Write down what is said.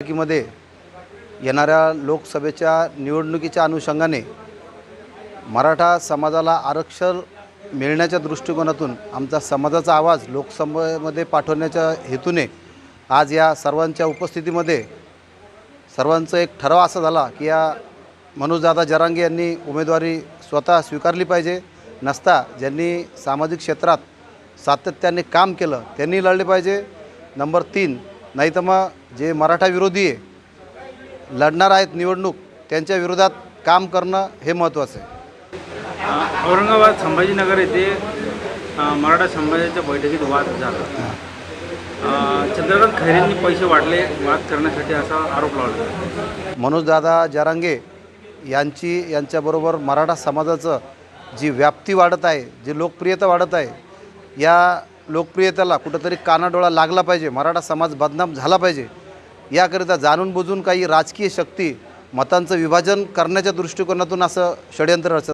मध्ये येणाऱ्या लोकसभेच्या निवडणुकीच्या अनुषंगाने मराठा समाजाला आरक्षण मिळण्याच्या दृष्टिकोनातून आमचा समाजाचा आवाज लोकसभेमध्ये पाठवण्याच्या हेतूने आज या सर्वांच्या उपस्थितीमध्ये सर्वांचं एक ठराव असा झाला की या मनोजदादा जरांगे यांनी उमेदवारी स्वतः स्वीकारली पाहिजे. नसता ज्यांनी सामाजिक क्षेत्रात सातत्याने काम केलं त्यांनी लढले पाहिजे. नंबर तीन नाही तर मग जे मराठा विरोधी आहे लढणार आहेत निवडणूक त्यांच्या विरोधात काम करणं हे महत्त्वाचं आहे. औरंगाबाद संभाजीनगर येथे मराठा समाजाच्या बैठकीत वाद झाला. चंद्रकांत खैरेंनी पैसे वाढले वाद करण्यासाठी असा आरोप लावला. मनोजदादा जरांगे यांची यांच्याबरोबर मराठा समाजाचं जी व्याप्ती वाढत आहे जी लोकप्रियता वाढत आहे या लोकप्रियतेला कुठंतरी कानाडोळा लागला पाहिजे मराठा समाज बदनाम झाला पाहिजे याकरिता जाणून बुजून काही राजकीय शक्ती मतांचं विभाजन करण्याच्या दृष्टिकोनातून असं षडयंत्र रचत